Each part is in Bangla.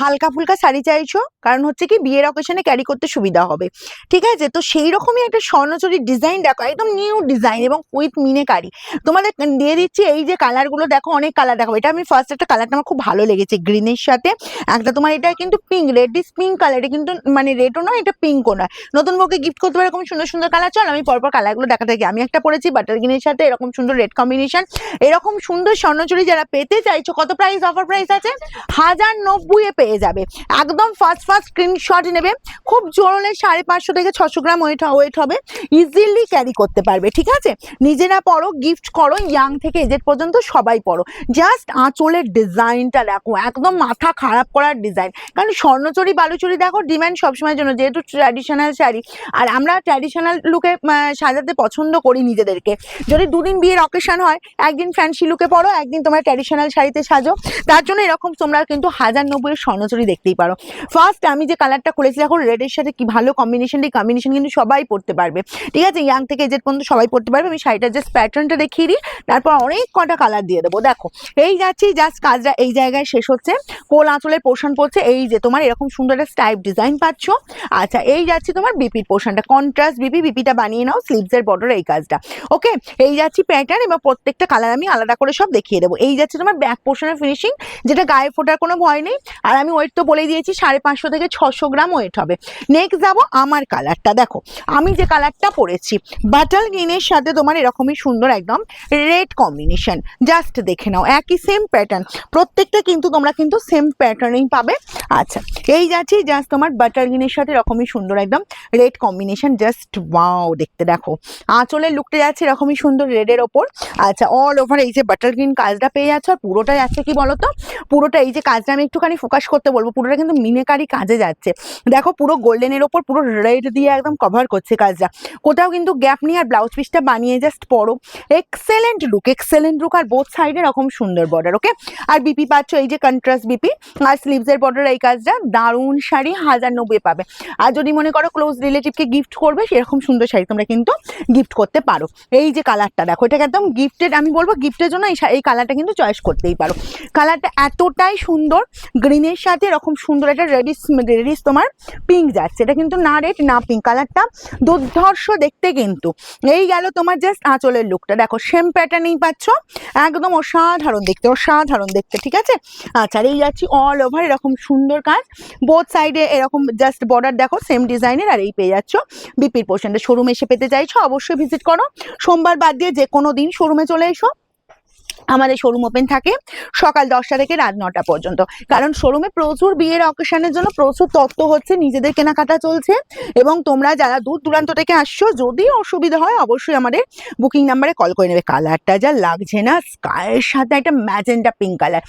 হালকা ফুলকা শাড়ি চাইছো? কারণ হচ্ছে কি বিয়ের অকেশনে ক্যারি করতে সুবিধা হবে। ঠিক আছে? তো সেই রকমই একটা স্বর্ণচুরির ডিজাইন দেখো, একদম নিউ ডিজাইন এবং উইথ মিনেকারি তোমাদের দিয়ে দিচ্ছি এই যে কালারগুলো দেখো অনেক কালার দেখো এটা আমি ফার্স্ট একটা কালারটা আমার খুব ভালো লেগেছে গ্রিনের সাথে। একটা তোমার এটা কিন্তু pink red is pink colour এটা কিন্তু মানে রেডও নয়, এটা পিঙ্কও নয়। নতুন বউকে গিফট করতে পারে, এরকম সুন্দর সুন্দর কালার চল আমি পরপর কালারগুলো দেখাতে থাকি। আমি একটা পরেছি বাটার গ্রিনের সাথে, এরকম সুন্দর রেড কম্বিনেশন এরকম সুন্দর স্বর্ণচুরি যারা পেতে চাইছো, কত প্রাইস অফার প্রাইস আছে? হাজার নব্বইয়ে পেয়ে যাবে। একদম ফার্স্ট ফার্স্ট স্ক্রিনশট নেবে। খুব জোরলে সাড়ে পাঁচশো থেকে ছশো গ্রাম ওয়েট ওয়েট হবে। ইজিলি ক্যারি করতে পারবে, ঠিক আছে? নিজেরা পড়ো গিফট করো ইয়াং থেকে এজেড পর্যন্ত সবাই পড়ো। জাস্ট আঁচলের ডিজাইনটা দেখো, একদম মাথা খারাপ করার ডিজাইন কারণ স্বর্ণচুরি, বালুচুরি দেখো ডিমান্ড সবসময়ের জন্য, যেহেতু ট্র্যাডিশনাল শাড়ি। আর আমরা ট্র্যাডিশনাল লুকে সাজাতে পছন্দ করি নিজেদেরকে। যদি দুদিন বিয়ের অকেশন হয়, একদিন ফ্যান্সি লুকে পড়ো, একদিন তোমার ট্র্যাডিশনাল শাড়িতে সাজো। তার জন্য এরকম তোমরা কিন্তু হাজার নব্বইয়ের স্বর্ণচুরি দেখতেই পারো। ফার্স্ট আমি যে কালারটা করেছি, দেখো রেডের সাথে কি ভালো কম্বিনেশন এই কম্বিনেশন কিন্তু সবাই পড়তে পারবে। ঠিক আছে? ইয়াং থেকে এজেড পর্যন্ত সবাই পড়তে পারবে, আমি শাড়িটার জাস্ট প্যাটার্নটা দেখিয়ে দিই, তারপর অনেক কটা কালার দিয়ে দেবো। দেখো, এই যাচ্ছি জাস্ট কাজটা এই জায়গায় শেষ হচ্ছে। কোল আঁচলের পোর্শন পড়ছে, এই যে তোমার এরকম সুন্দর একটা স্টাইপ ডিজাইন পাচ্ছ। আচ্ছা এই যাচ্ছি তোমার বিপির পোর্শনটা কন্ট্রাস্ট বিপি বিপিটা বানিয়ে নাও স্লিভসের বর্ডার এই কাজটা। ওকে এই যাচ্ছি প্যাটার্ন এবং প্রত্যেকটা কালার আমি আলাদা করে সব দেখিয়ে দেবো। এই যাচ্ছে তোমার ব্যাক পোর্শনের ফিনিশিং যেটা গায়ে ফোটার কোনো ভয় নেই। আর আমি ওয়েট তো বলে দিয়েছি, সাড়ে পাঁচশো থেকে ছশো গ্রাম ওয়েট হবে। নেক্সট যাব আমার কালারটা দেখো, আমি যে কালারটা পরেছি বাটাল গ্রিনের সাথে তোমার এরকমই সুন্দর একদম রেড কম্বিনেশন জাস্ট দেখে নাও, একই সেম প্যাটার্ন প্রত্যেকটা কিন্তু তোমরা কিন্তু সেম প্যাটার্নেই পাবে। আচ্ছা এই যাচ্ছি জাস্ট তোমার বাটার গ্রিনের সাথে এরকমই সুন্দর একদম রেড কম্বিনেশন জাস্ট ওয়াও দেখতে দেখো। আঁচলের লুকটা যাচ্ছে এরকমই সুন্দর রেডের ওপর। আচ্ছা অল ওভার এই যে বাটার গ্রিন কাজটা পেয়ে যাচ্ছে, আর পুরোটাই আছে কি বলতো? পুরোটা এই যে কাজটা আমি একটুখানি ফোকাস করতে বলব, পুরোটা কিন্তু মিনেকারি কাজে যাচ্ছে। দেখো পুরো গোল্ডেনের ওপর পুরো রেড দিয়ে একদম কভার করছে কাজটা। কোথাও কিন্তু গ্যাপ নিয়ে আর ব্লাউজ পিসটা বানিয়ে জাস্ট পরো। এক্সেলেন্ট লুক এক্সেলেন্ট লুক আর বোথ সাইডে এরকম সুন্দর বর্ডার ওকে আর বিপি পাচ্ছ এই যে কন্ট্রাস্ট বিপি আর স্লিভসের বর্ডার এই কাজটা, দারুণ শাড়ি, হাজার নব্বই পাবে। আর যদি মনে করো ক্লোজ রিলেটিভকে গিফট করবে, সেরকম সুন্দর শাড়ি তোমরা কিন্তু গিফট করতে পারো। এই যে কালারটা দেখো, এটাকে একদম গিফটেড আমি বলব গিফটের জন্য এই এই কালারটা কিন্তু চয়েস করতেই পারো। কালারটা এতটাই সুন্দর গ্রিনের সাথে এরকম সুন্দর একটা রেডিস রেডিস তোমার পিঙ্ক যাচ্ছে। এটা কিন্তু না রেড না পিঙ্ক কালারটা দুর্ধর্ষ দেখতে কিন্তু। এই গেল তোমার জাস্ট আঁচলের লুকটা দেখো সেম প্যাটার্নেই পাচ্ছ। একদম অসাধারণ দেখতে অসাধারণ দেখতে, ঠিক আছে? আচ্ছা এই যাচ্ছি অল ওভার এরকম সুন্দর কাজ। বোথ সাইডে এরকম জাস্ট বর্ডার দেখো সেম ডিজাইনের আর এই পেয়ে যাচ্ছ বিপির পোর্শনটা শোরুমে এসে পেতে চাইছো, অবশ্যই ভিজিট করো। সোমবার বাদ দিয়ে যে কোনো দিন শোরুমে চলে এসো। আমাদের শোরুম ওপেন থাকে সকাল দশটা থেকে রাত নটা পর্যন্ত। কারণ শোরুমে প্রচুর বিয়ের অকেশনের জন্য প্রচুর তত্ত্ব হচ্ছে, নিজেদের কেনাকাটা চলছে এবং তোমরা যারা দূর দূরান্ত থেকে আসছো, যদি অসুবিধা হয় অবশ্যই আমাদের বুকিং নাম্বারে কল করে নেবে। কালারটা যা লাগছে না স্কায়ের সাথে একটা ম্যাজেন্ডা পিঙ্ক কালার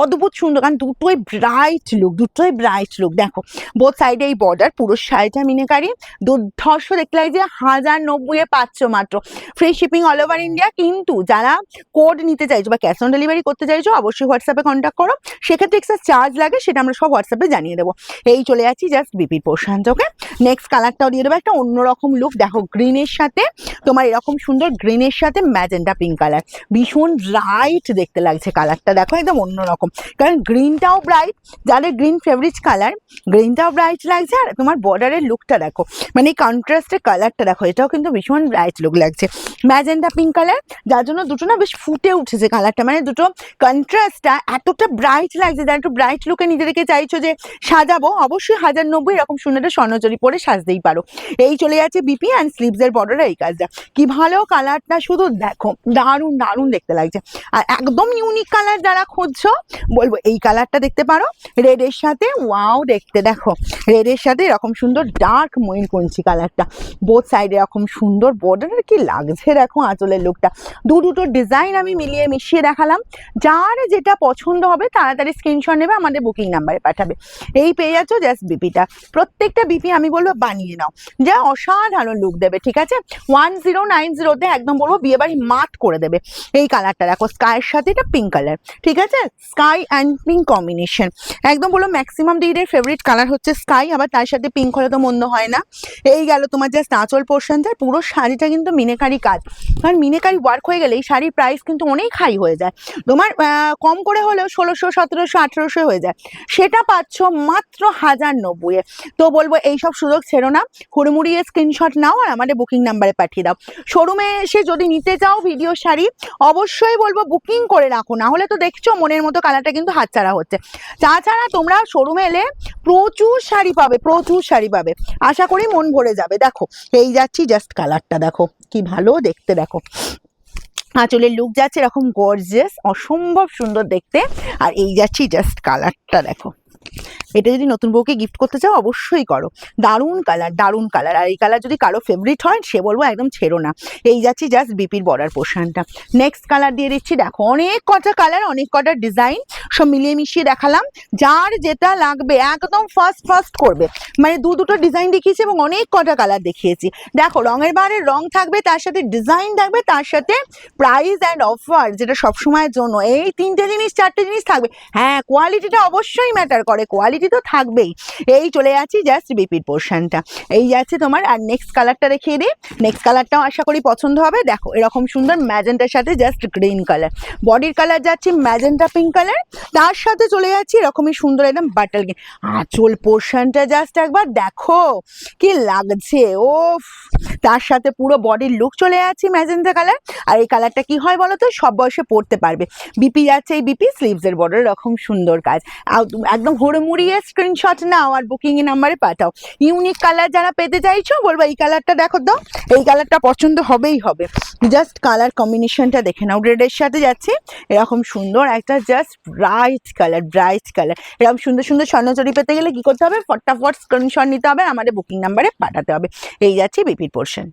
অদ্ভুত সুন্দর, কারণ দুটোই ব্রাইট লুক দুটোই ব্রাইট লুক দেখো বোথ সাইডে এই বর্ডার পুরো শাড়িটা মিনেকারি। দুর্ধর্ষ দেখতে লাগে যে হাজার নব্বইয়ে পাচ্ছ মাত্র। Free shipping all over India কিন্তু যারা কোড নিতে চাইছো বা ক্যাশ অন ডেলিভারি করতে চাইছো, অবশ্যই হোয়াটসঅ্যাপে কন্ট্যাক্ট করো। সেক্ষেত্রে এক্সট্রা চার্জ লাগে, সেটা আমরা সব হোয়াটসঅ্যাপে জানিয়ে দেবো। এই চলে যাচ্ছি জাস্ট বিপির পোর্শন ওকে নেক্সট কালারটাও দিয়ে দেবো একটা অন্যরকম লুক দেখো গ্রিনের সাথে, তোমার এরকম সুন্দর গ্রিনের সাথে ম্যাজেন্টা পিঙ্ক কালার ভীষণ ব্রাইট দেখতে লাগছে কালারটা দেখো একদম অন্যরকম। কারণ গ্রিনটাও ব্রাইট যাদের গ্রিন ফেভারিট কালার গ্রিনটাও ব্রাইট লাগছে আর তোমার বর্ডারের লুকটা দেখো। মানে এই কন্ট্রাস্টের কালারটা দেখো, এটাও কিন্তু ভীষণ ব্রাইট লুক লাগছে। ম্যাজেন্টা পিঙ্ক কালার যার জন্য দুটো না বেশ ফুটে উঠেছে। কালারটা মানে দুটো কন্ট্রাস্টটা এতটা ব্রাইট লাগছে যারা একটু ব্রাইট লুকে নিজেদেরকে চাইছো যে সাজাবো, অবশ্যই হাজার নব্বই এরকম সুন্দর একটা স্বর্ণচরি পরে সাজতেই পারো। এই চলে যাচ্ছে বিপি অ্যান্ড স্লিভসের বর্ডার এই কাজটা। কি ভালো কালারটা শুধু দেখো, দারুণ দারুণ দেখতে লাগছে। আর একদম ইউনিক কালার যারা খুঁজছো, বলব এই কালারটা দেখতে পারো। রেডের সাথে ওয়াও দেখতে দেখো। রেডের সাথে এরকম সুন্দর ডার্ক ময়ূর কুঞ্চি কালারটা বোথ সাইডে এরকম সুন্দর বর্ডারের কি লাগছে দেখো আঁচলের লুকটা দু দুটো ডিজাইন আমি মিলিয়ে মিশিয়ে দেখালাম। যার যেটা পছন্দ হবে তাড়াতাড়ি স্ক্রিনশট নেবে, আমাদের বুকিং নাম্বারে পাঠাবে। এই পেয়ে যাচ্ছ জাস্ট বিপিটা প্রত্যেকটা বিপি আমি বলব বানিয়ে নাও। যা অসাধারণ লুক দেবে, ঠিক আছে? ওয়ান জিরো নাইন জিরোতে একদম বলব বিয়ে বাড়ি মাঠ করে দেবে। এই কালারটা দেখো স্কাইয়ের সাথে এটা পিঙ্ক কালার ঠিক আছে? স্কাই অ্যান্ড পিঙ্ক কম্বিনেশন একদম বলো ম্যাক্সিমাম দিদিদের ফেভারিট কালার হচ্ছে স্কাই আবার তার সাথে পিঙ্ক হলে তো মন্দ হয় না। এই গেল তোমার জাস্ট আঁচল পোর্শনটা পুরো শাড়িটা কিন্তু মিনেকারি কাজ। কারণ মিনেকারি ওয়ার্ক হয়ে গেলে এই শাড়ির প্রাইস কিন্তু অনেক হাই হয়ে যায়। তোমার কম করে হলেও ষোলোশো, সতেরোশো, আঠেরোশো হয়ে যায়। সেটা পাচ্ছ মাত্র হাজার নব্বইয়ে। তো বলব এইসব সুযোগ ছেড়ো না। হুড়মুড়িয়ে স্ক্রিনশট নাও আর আমাদের বুকিং নাম্বারে পাঠিয়ে দাও। শোরুমে এসে যদি নিতে চাও ভিডিও শাড়ি, অবশ্যই বলব বুকিং করে রাখো। না হলে তো দেখছ মনের মতো কালারটা কিন্তু হাতছাড়া হচ্ছে। তাছাড়া তোমরা শোরুমে এলে প্রচুর শাড়ি পাবে, প্রচুর শাড়ি পাবে। আশা করি মন ভরে যাবে। দেখো এই যাচ্ছি জাস্ট কালারটা দেখো, কি ভালো দেখতে। দেখো আঁচলের লুক যাচ্ছে এরকম গর্জেস অসম্ভব সুন্দর দেখতে। আর এই যাচ্ছি জাস্ট কালারটা দেখো। এটা যদি নতুন বউকে গিফট করতে চাও, অবশ্যই করো। দারুণ কালার দারুণ কালার আর এই কালার যদি কারও ফেভারিট হয়, সে বলব একদম ছেড়ো না। এই যাচ্ছি জাস্ট বিপির বর্ডার পোর্শনটা নেক্সট কালার দিয়ে দিচ্ছি, দেখো, অনেক কটা কালার অনেক কটা ডিজাইন সব মিলিয়ে মিশিয়ে দেখালাম। যার যেটা লাগবে, একদম ফার্স্ট ফার্স্ট করবে। মানে দু দুটো ডিজাইন দেখিয়েছি এবং অনেক কটা কালার দেখিয়েছি। দেখো, রঙের বারে রং থাকবে, তার সাথে ডিজাইন থাকবে, তার সাথে প্রাইস অ্যান্ড অফার যেটা সবসময়ের জন্য। এই তিনটে জিনিস, চারটে জিনিস থাকবে। হ্যাঁ কোয়ালিটিটা অবশ্যই ম্যাটার করে। কোয়ালিটি তো থাকবেই। এই চলে যাচ্ছি জাস্ট বিপির পোর্শনটা এই যাচ্ছে তোমার, আর নেক্সট কালারটা দেখিয়ে দিই। নেক্সট কালারটাও আশা করি পছন্দ হবে। দেখো, এরকম সুন্দর ম্যাজেন্টার সাথে জাস্ট গ্রিন কালার বডির কালার যাচ্ছে ম্যাজেন্টা পিঙ্ক কালার তার সাথে চলে যাচ্ছি এরকমই সুন্দর একদম বাটাল গ্রিন আঁচল পোর্শনটা জাস্ট একবার দেখো। কি লাগছে ও তার সাথে পুরো বডির লুক চলে যাচ্ছে ম্যাজেন্টা কালার আর এই কালারটা কি হয় বলো তো? সব বয়সে পড়তে পারবে। বিপি যাচ্ছে এই বিপি স্লিভসের বর্ডার এরকম সুন্দর কাজ। একদম হুড়মুড়িয়ে স্ক্রিনশট নাও আর বুকিং এর নাম্বারে পাঠাও। ইউনিক কালার যারা পেতে চাইছো, বলব এই কালারটা দেখো তো, এই কালারটা পছন্দ হবেই হবে। জাস্ট কালার কম্বিনেশনটা দেখে নাও। রেডের সাথে যাচ্ছে, এরকম সুন্দর একটা just bright colour bright colour এরকম সুন্দর সুন্দর স্বর্ণচুরি পেতে গেলে কি করতে হবে? ফটাফট স্ক্রিনশট নিতে হবে আমাদের বুকিং নাম্বারে পাঠাতে হবে। এই যাচ্ছে বিপির পোর্শন